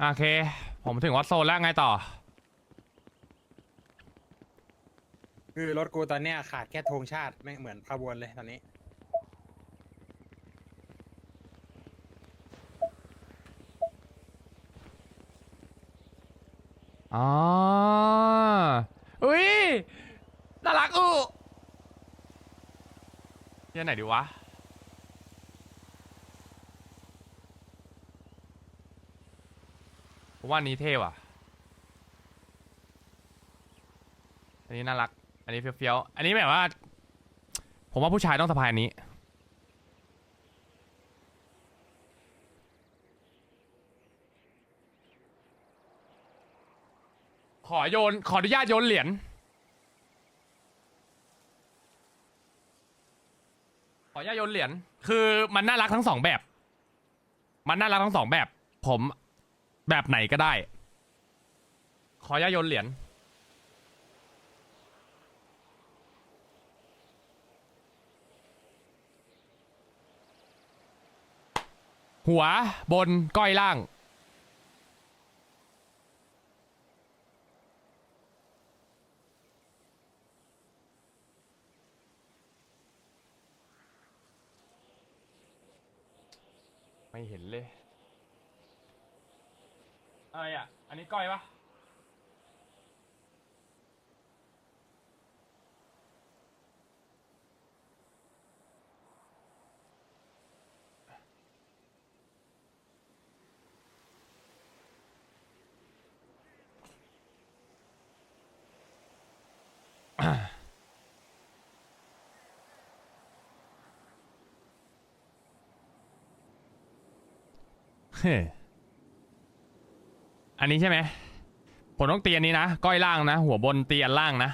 โอเค ผมถึงวัดโซนแล้วไงต่อ คือรถกูตอนเนี้ยขาดแค่ธงชาติไม่เหมือนขบวนเลยตอนนี้ อ๋อ อุ้ยน่ารักอู้เที่ยไหนดีวะ ผมว่าอันนี้เท่ว่ะ อันนี้น่ารัก อันนี้เฟี้ยวๆ อันนี้แบบว่า ผมว่าผู้ชายต้องสะพายอันนี้ ขอโยน ขออนุญาตโยนเหรียญ ขออนุญาตโยนเหรียญ คือมันน่ารักทั้งสองแบบ มันน่ารักทั้งสองแบบ ผม แบบไหนก็ได้ ขออนุญาโยนเหรียญหัวบนก้อยล่าง ไม่เห็นเลย อะไรอะ อันนี้ก้อยปะเฮ้ อันนี้ใช่ไหมผมต้องเตียนนี้นะ ก้อยล่างนะ หัวบนเตียนล่างนะ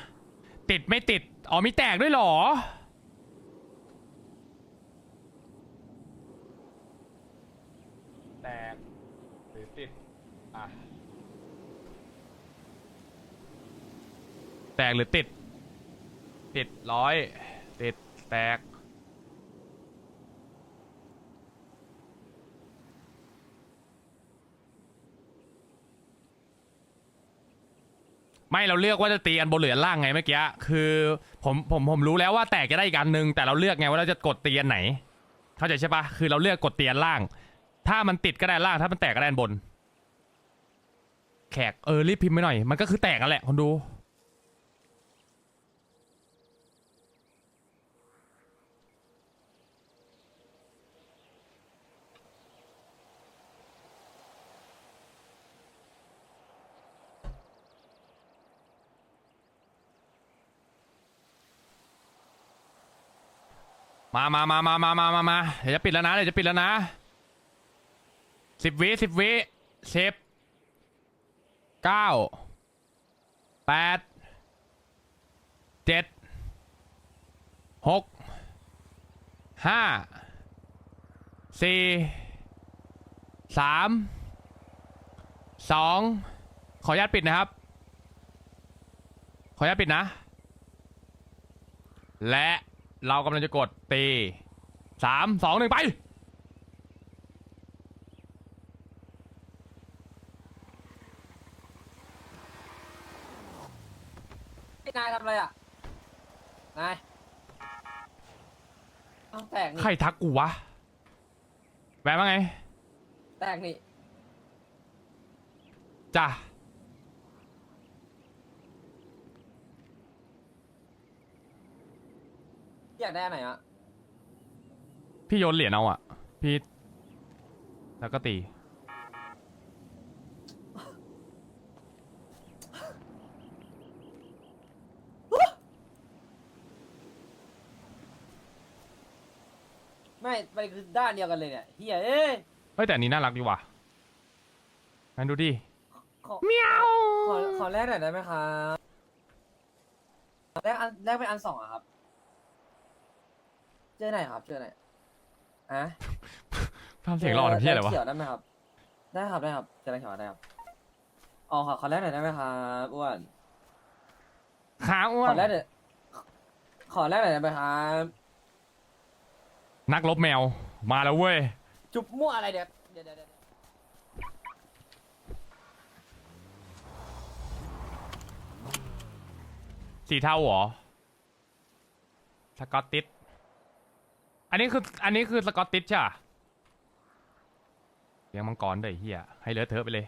ติดไม่ติด อ๋อมีแตกด้วยเหรอ แตกหรือติด อะ แตกหรือติด ติดร้อย ติดแตก ไม่เราเลือกว่าจะตีอันบนหรือล่างไงเมื่อกี้คือผมผมผมรู้แล้วว่าแตกจะได้อีกอันหนึ่งแต่เราเลือกไงว่าเราจะกดเตียนไหน เข้าใจใช่ปะคือเราเลือกกดเตียนล่าง ถ้ามันติดก็ได้ล่างถ้ามันแตกก็ได้อันบน แขกเออรีบพิมพ์ไปหน่อย มันก็คือแตกกันแหละคนดู มามามามามามามามาเดี๋ยวจะปิดแล้วนะ เดี๋ยวจะปิดแล้วนะสิบวิสิบวิสิบเก้าแปดเจ็ดหกห้าสี่สามสองขออนุญาตปิดนะครับ ขออนุญาตปิดนะ และ เรากำลังจะกดตีสามสองหนึ่งไปนายทำอะไรอะ นายเอาแตกนี่ ใครทักกูวะแวะว่าไง แตกนี่ จ้ะ อยากได้อันไหนอะพี่โยนเหรียญเอาอะพี่ แล้วก็ตี ไม่มันคือด้านเดียวกันเลยเนี่ยเฮียเอ้ยเฮ้ยแต่อันนี้น่ารักดีว่ะงั้นดูดิขอเมียวขอขอแลกหน่อยได้ไหมครับแลกอันแลกเป็นอันสองอะครับเจ อไหนครับเจอไหนอะทำเสียงหล่อทำเพี่อะไรวะ เขียวได้ไหมครับ ได้ครับได้ครับเจอไหนเขียวได้ครับอ๋อขอขอแรกหน่อยได้ไหมครับอ้วนขาอ้วขอแรกหน่อยขอแรกหน่อยได้ไหมครับ นักลบแมว มาแล้วเว้ย จุบมั่วอะไรเดี๋ยวเดี๋ยวเดี๋สีเทาหรอ สกอตติช อันนี้คืออันนี้คือสกอตติชใช่ปะเลี้ยงมังกรด้วยไอ้เฮียให้เลอะเทอะไปเลย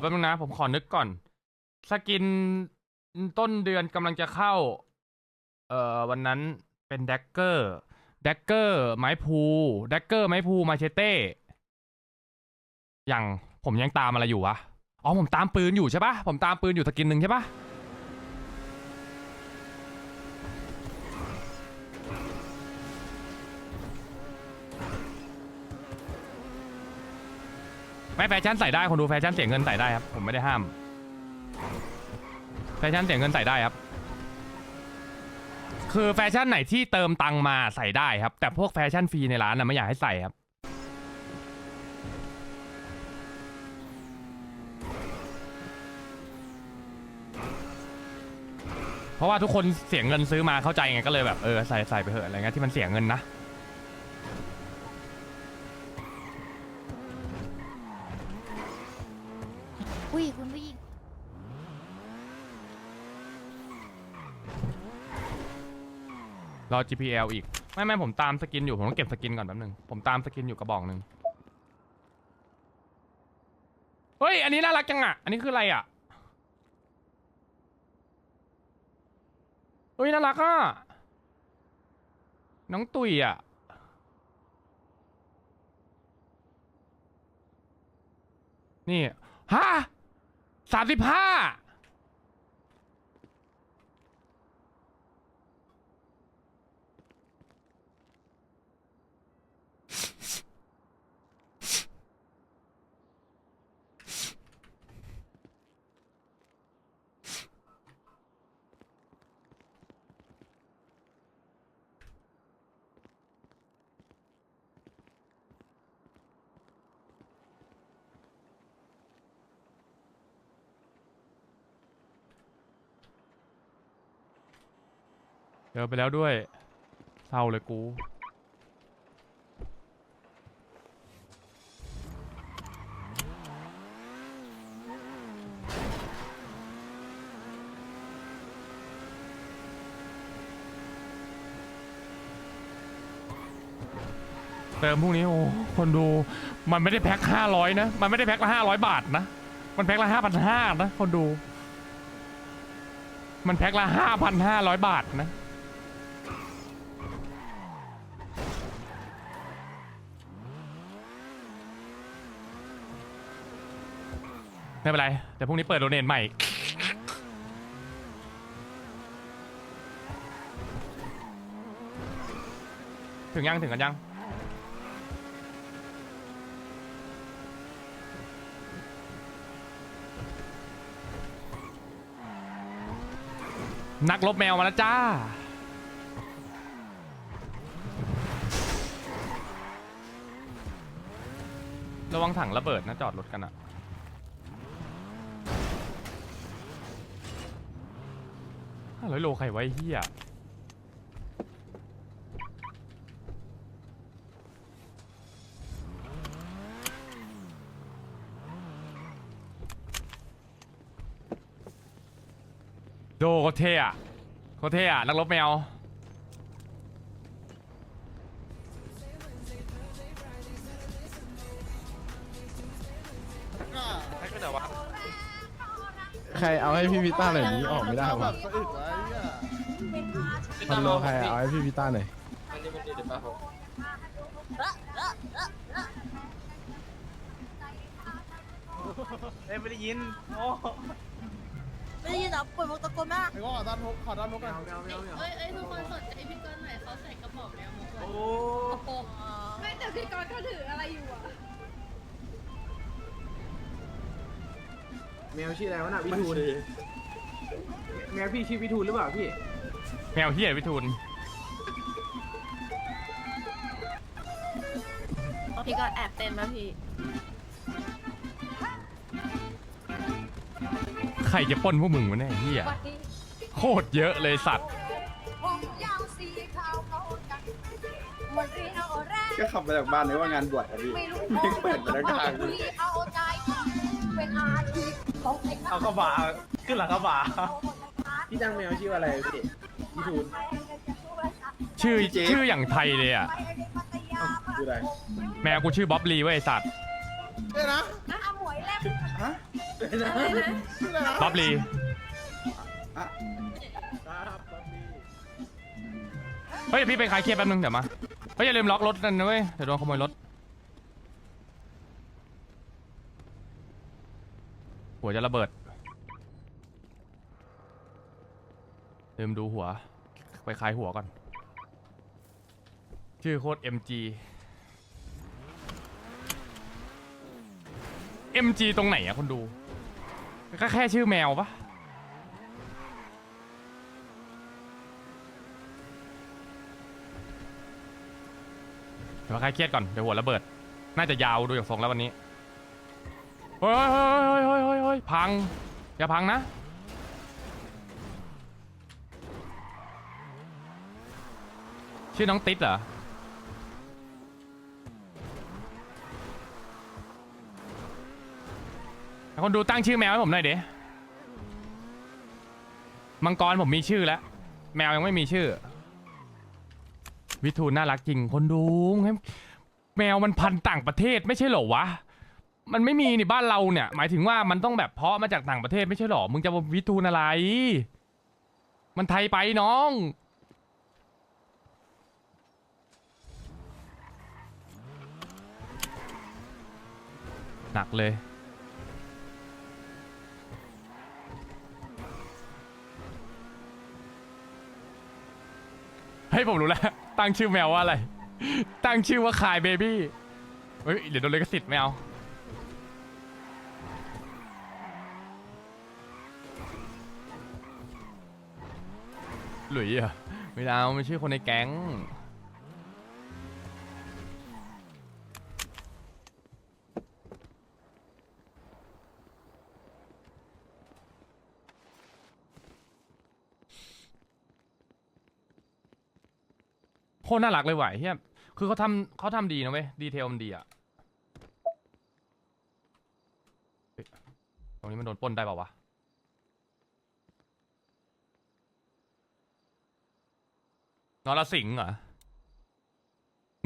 แป๊บนึงนะ ผมขอนึกก่อน สกินต้นเดือนกำลังจะเข้า เอ่อวันนั้นเป็นแดกเกอร์แดกเกอร์ไม้พูแดกเกอร์ไม้พูมาเชเต้อย่างผมยังตามอะไรอยู่วะอ๋อผมตามปืนอยู่ใช่ปะผมตามปืนอยู่สกินหนึ่งใช่ปะ ไม่แฟชั่นใส่ได้คนดูแฟชั่นเสียเงินใส่ได้ครับผมไม่ได้ห้าม แฟชั่นเสียเงินใส่ได้ครับ คือแฟชั่นไหนที่เติมตังมาใส่ได้ครับ แต่พวกแฟชั่นฟรีในร้านน่ะไม่อยากให้ใส่ครับเพราะว่าทุกคนเสียเงินซื้อมาเข้าใจไงก็เลยแบบเออใส่ใส่ไปเถอะอะไรเงี้ยที่มันเสียเงินนะ อุ้ยคุณผู้หญิง รอ GPL อีก ไม่ไม่ผมตามสกินอยู่ ผมต้องเก็บสกินก่อนแป๊บนึง ผมตามสกินอยู่กระบอกหนึ่งเฮ้ย อันนี้น่ารักจังอะ อันนี้คืออะไรอะ เฮ้ย น่ารักอะ น้องตุยอะ นี่ฮะสามสิบห้า เจอไปแล้วด้วยเศร้าเลยกูเติมพวกนี้โอ้คนดูมันไม่ได้แพ็คห้าร้อยนะ มันไม่ได้แพ็คละห้าร้อยบาทนะ มันแพ็คละห้าพันห้านะ คนดู มันแพ็คละห้าพันห้าร้อยบาทนะ ไม่เป็นไรแต่พรุ่งนี้เปิดโดเนทใหม่ ถึงยังถึงกันยัง นักลบแมวมาแล้วจ้า ระวังถังระเบิดนะจอดรถกันอะ ร้อยโลใครไว้เฮียโดโคตรเท่อะโคตรเท่อะนักรบแมว ใครเอาให้พี่พิต้าหน่อยนี้ออกไม่ได้ว่ะ พันโลใครเอาให้พี่พิต้าหน่อยไม่ได้ยิน โอ้ไม่ได้ยินเหรอปวดวงตะโกนมากไอ้ก็ขอด้านพกขอด้านพกกันเอ้ยเอ้ยทุกคนสนใจพี่เกินหน่อยเขาใส่กระบอกแล้วมุกโอ้กระโปรงไม่แต่พี่กอนเขาถืออะไรอยู่อะแมวชื่ออะไรวะน่ะวิทูลแมวพี่ชื่อวิทูลหรือเปล่าพี่ แมวเฮียวิทูลพี่ก็แอบเต้นมาพี่ ใครจะปล้นพวกมึงวะเนี่ยไอ้เฮียโคตรเยอะเลยสัตว์ก็ขับมาจากบ้านเลยว่างานบวชอะพี่ไม่เปิดมาแล้วทางเอากระบะขึ้นหลังกระบะพี่ตั้งแมวชื่ออะไรพี่ วิทูลชื่อชื่ออย่างไทยเลยอะชื่ออะไรแมวกูชื่อบ๊อบลีเว้ยไอ้สัตว์ฮะบ๊อบลีอะเฮ้ยพี่ไปขายเคลียร์แป๊บนึงเดี๋ยวมาเฮ้ยอย่าลืมล็อกรถนั่นนะเว้ยเดี๋ยวโดนขโมยรถหัวจะระเบิด ลืมดูหัว ไปคลายหัวก่อน ชื่อโคตร MG MG ตรงไหนอะคนดู ก็แค่ชื่อแมวปะเดี๋ยวคลายเครียดก่อน เดี๋ยวหัวระเบิด น่าจะยาวดูอย่างทรงแล้ววันนี้ เฮ้ยเฮ้ยเฮ้ยเฮ้ยเฮ้ยเฮ้ยพัง อย่าพังนะ ชื่อน้องติ๊ดเหรอ คนดูตั้งชื่อแมวให้ผมหน่อยเด๋มังกรผมมีชื่อแล้ว แมวยังไม่มีชื่อ วิทูลน่ารักจริงคนดูให้แมวมันพันธุ์ต่างประเทศไม่ใช่เหรอวะ มันไม่มีนี่บ้านเราเนี่ย หมายถึงว่ามันต้องแบบเพาะมาจากต่างประเทศไม่ใช่เหรอ มึงจะมาวิทูลอะไร มันไทยไปน้อง หนักเลยเฮ้ยผมรู้แล้ว ตั้งชื่อแมวว่าอะไร ตั้งชื่อว่าคายเบบี้ เฮ้ย เดี๋ยวโดนเลกสิทธิ์ไม่เอาหลุยอะไม่เอาไม่ใช่คนในแก๊ง ตรน่ารักเลยว่ะเฮียคือเขาทำเขาทำดีนะเว้ยดีเทลมันดีอะเฮ้ยตรงนี้มันโดนปล้นได้เปล่าวะนรสิงห์เหรอ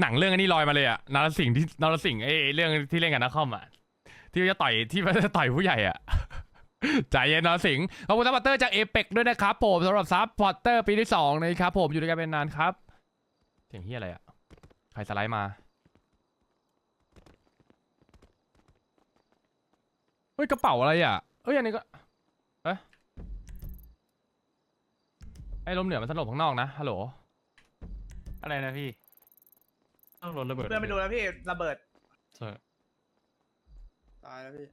หนังเรื่องอันนี้ลอยมาเลยอะนรสิงห์ที่นรสิงห์ไอ้ไอ้เรื่องที่เล่นกับนักคอมอะที่จะต่อยที่จะต่อยผู้ใหญ่อะ ใจเย็นนรสิงห์ขอบคุณซัพพอร์เตอร์จากเอเปกด้วยนะครับผมสำหรับซัพพอร์เตอร์ปีที่สองนะครับผมอยู่ด้วยกันเป็นนานครับ สียงเฮียอะไรอะใครสไลด์มา เฮ้ยกระเป๋าอะไรอะเฮ้ยอันนี้ก็ เอ๊ะไอ้ลมเหนือมันสลบข้างนอกนะ ฮัลโหล อะไรนะพี่ต้องรถระเบิดเพื่อนไปดูแล้วพี่ระเบิดใช่ตายแล้วพี่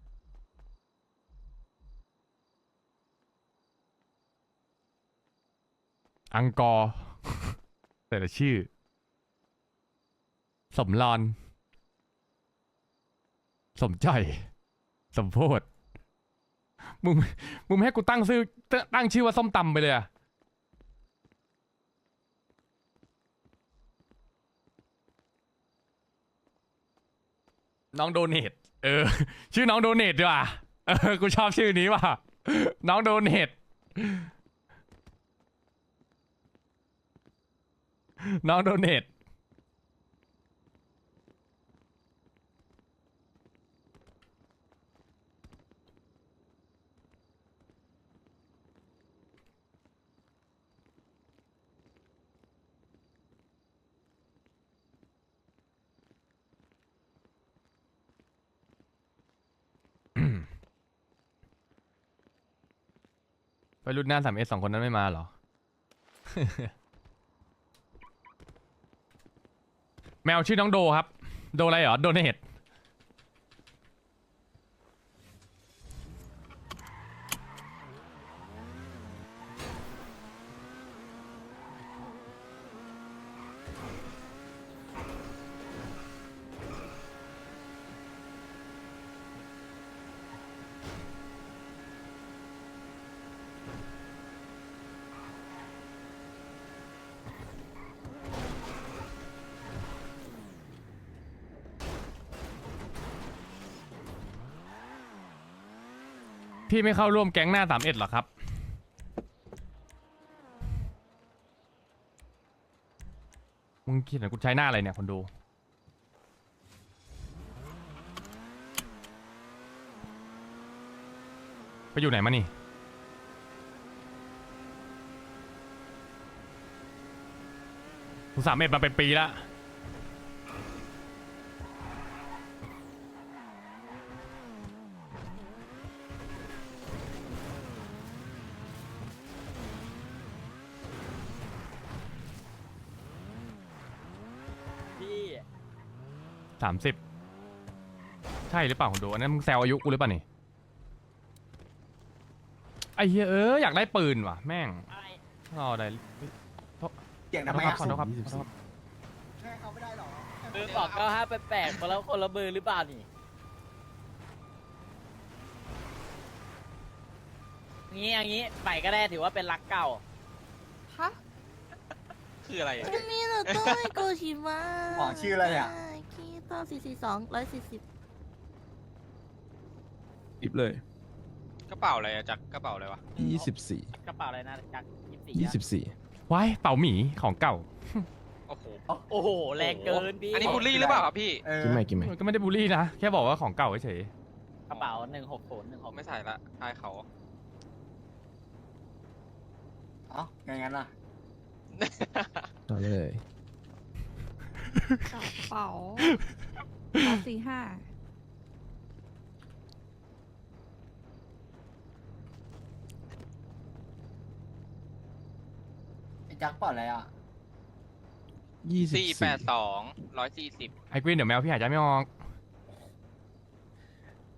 อังกอร์ แต่ละชื่อ สมรอน สมใจ สมโพธมึงมึงไม่ให้กูตั้งชื่อตตั้งชื่อว่าส้มตำไปเลยอะน้องโดเนทเออ ชื่อน้องโดเนทดีกว่าเออ กูชอบชื่อนี้ว่ะ น้องโดเนทน้องโดเนท ไปรุ่นหน้าสามเอสสองคนนั้นไม่มาเหรอ แมวชื่อน้องโดครับ โดอะไรเหรอ โดเนท พี่ไม่เข้าร่วมแก๊งหน้าสามเอ็ดหรอครับ มึงคิดเหรอกูใช้หน้าอะไรเนี่ยคนดู ไปอยู่ไหนมานี่ กูสามเอ็ดมาเป็นปีแล้ว สามสิบใช่หรือเปล่าคนดูอันนั้นมึงแซวอายุกูหรือเปล่านี่ไอ้เหี้ยเอออยากได้ปืนว่ะแม่งรอได้เก่งขอทำโทไมษครับขอโทษครับขอโทษเบอร์สองเก้าห้าแปดคนละคนละเบอร์หรือเปล่านี่งี้อย่างงี้ไปก็ได้ถือว่าเป็นรักเก่าฮะคืออะไรอันนี้เราต้องให้โก ชิมะอ๋อชื่ออะไรอะคีโตสี่สี่สองร้อยสี่สิบอิบเลยกระเป๋าอะไรอะจากกระเป๋าอะไรวะยี่สิบสี่กระเป๋าอะไรนะจากยี่สิบยี่สิบสี่ไว้เป่าหมีของเก่าโอ้โหโอ้โห แรงเกินพี่อันนี้บูลลี่หรือเปล่าครับพี่เออกินไหมกินไหมก็ไม่ได้บูลลี่นะ แค่บอกว่าของเก่าเฉยกระเป๋าหนึ่งหกศูนย์หนึ่งหผมกไม่ใส่ละอายเขา เอ้าไงงั้นล่ะ ต่อเลย กระเป๋าสี่ห้าไอ้จักรเปล่าอะไรอะยี่สิบสี่แปดสองร้อยสี่สิบๆไอ้กวินเดี๋ยวแมวพี่หายใจไม่ออก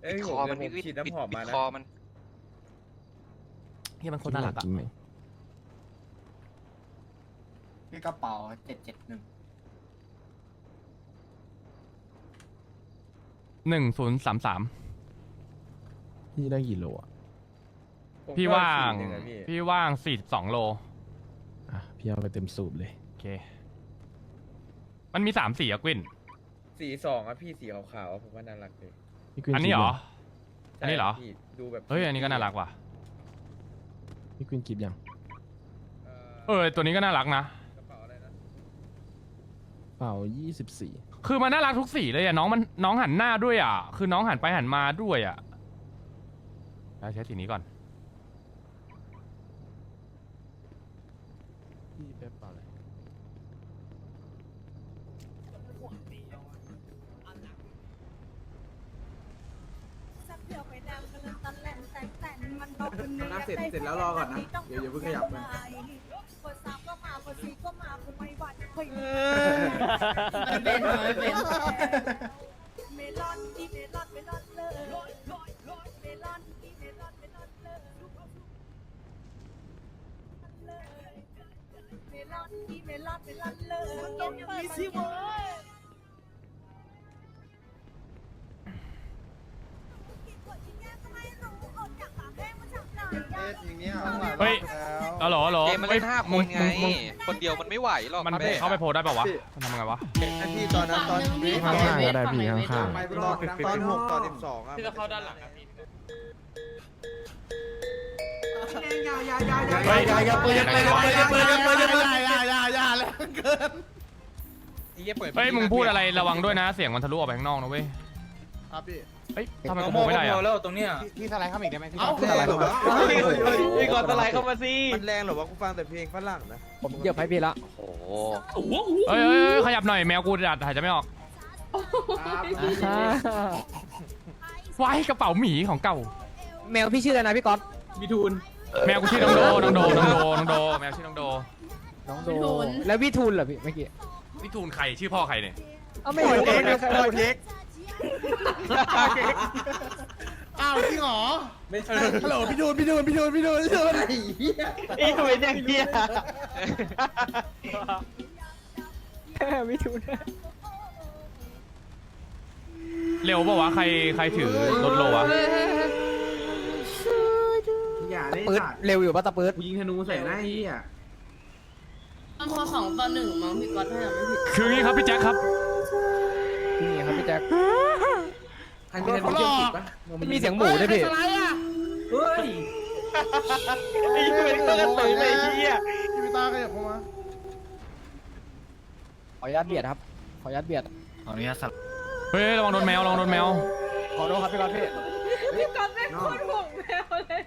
ปิดคอมันพี่วิทย์ปิดปิดคอมันเฮียมันคนน่ารักอะกินไหมพี่กระเป๋าเจ็ดเจ็ดหนึ่ง หนึ่งศูนย์สามสามพี่ได้กี่โลอะพี่ว่างพี่ว่างสี่สองโล อะพี่เอาไปเต็มสูบเลย โอเค มันมีสามสีอะกวิน สีสองอะพี่สีขาวๆอะผมว่าน่ารักเลยพี่กวินอันนี้เหรอ ใช่อันนี้เหรอ พี่ดูแบบเฮ้ย อันนี้ก็น่ารักว่ะพี่กวินกิบยังเออตัวนี้ก็น่ารักนะกระเป๋าอะไรนะ เปล่ายี่สิบสี่ คือมันน่ารักทุกสีเลยอะน้องมันน้องหันหน้าด้วยอะคือน้องหันไปหันมาด้วยอะแล้วใช้สีนี้ก่อน พี่เป๊ปเปล่าอะไรนะเสร็จเสร็จแล้วรอก่อนนะเดี๋ยวอย่าเพิ่งขยับไป เฮ้ยไม่เป็นไม่เป็นเมลอนที่เมลอนเมลอนเลยเมลอนที่เมลอนเมลอนเลยเมลอนที่เมลอนเมลอนเลยต้องมีสิเว้ย เฮ้ยเอาเหรอเอาเหรอเกมมันเล่นห้าคมึนงไงมึงมึงคนเดียวมันไม่ไหวหรอกมันครับเข้าไปโพลได้ป่าวะมันทำไงวะ พี่ตอนนั้นตอนพี่ข้างๆก็ได้พี่ข้างไปรอดังตอนหกตอนสิบสองอะที่จะเข้าด้านหลังครับพี่ยายายายาเฮ้ยอย่าอย่าเปิดอย่าเปิดอย่าเปิดอย่าเปิดอย่าเปิดอย่าเปิดเฮ้ยมึงพูดอะไรระวังด้วยนะ เสียงมันทะลุออกไปข้างนอกนะเว้ย ครับพี่ เฮ้ยทำไมกูโพลไม่ได้อะพี่สไลด์เข้ามาอีกได้ไหมพี่เอ้าพี่สไลด์เข้ามาพี่ก่อนสไลด์เข้ามาสิมันแรงเหรอวะกูฟังแต่เพลงฝรั่งนะผมเหยียบให้พี่ละโอ้โหเฮ้ยเฮ้ยเฮ้ยขยับหน่อยแมวกูดัดหายใจไม่ออกว้ายกระเป๋าหมีของเก่า แมวพี่ชื่ออะไรนะพี่ก๊อตมีทูนแมวกูชื่อน้องโดน้องโดน้องโดน้องโดแมวชื่อน้องโดน้องโดแล้วพี่ทูนเหรอพี่เมื่อกี้นี่ทูนใครชื่อพ่อใครเนี่ยเอาไม่เห็นไม่มีใครโดนเทค อ้าวจริงเหรอไม่ใช่ฮัลโหลพี่ทูนพี่ทูนพี่ทูนพี่ทูนพี่ทูนไอ้เหี้ยอีทำไมเนี่ยเฮียพี่ทูนเร็วปะวะใครใครถือรถโลวะอย่าได้ปืดสัตว์เร็วอยู่ป่ะตาปืดกูยิงธนูใส่หน้าไอ้เหี้ยต้องข้อของตอนหนึ่งมั้งพี่ก๊อตถ้าจำไม่ผิดคืองี้ครับพี่แจ็คครับนี่ครับ พี่แจ็ค ใครมีธนูเชื่อมติดปะมันมีเสียงหมูด้วยพี่ไเฮ้ยไอ้เหี้ยเป็นเครื่องกระสือเลยไอ้เหี้ยพี่พิต้าขยับเข้ามาขออนุญาตเบียดครับ ขออนุญาตเบียด ขออนุญาตสับเฮ้ยระวังโดนแมวระวังโดนแมว ขอโทษครับพี่กอนพี่พี่ก๊อตไม่คนห่วงแมวเลย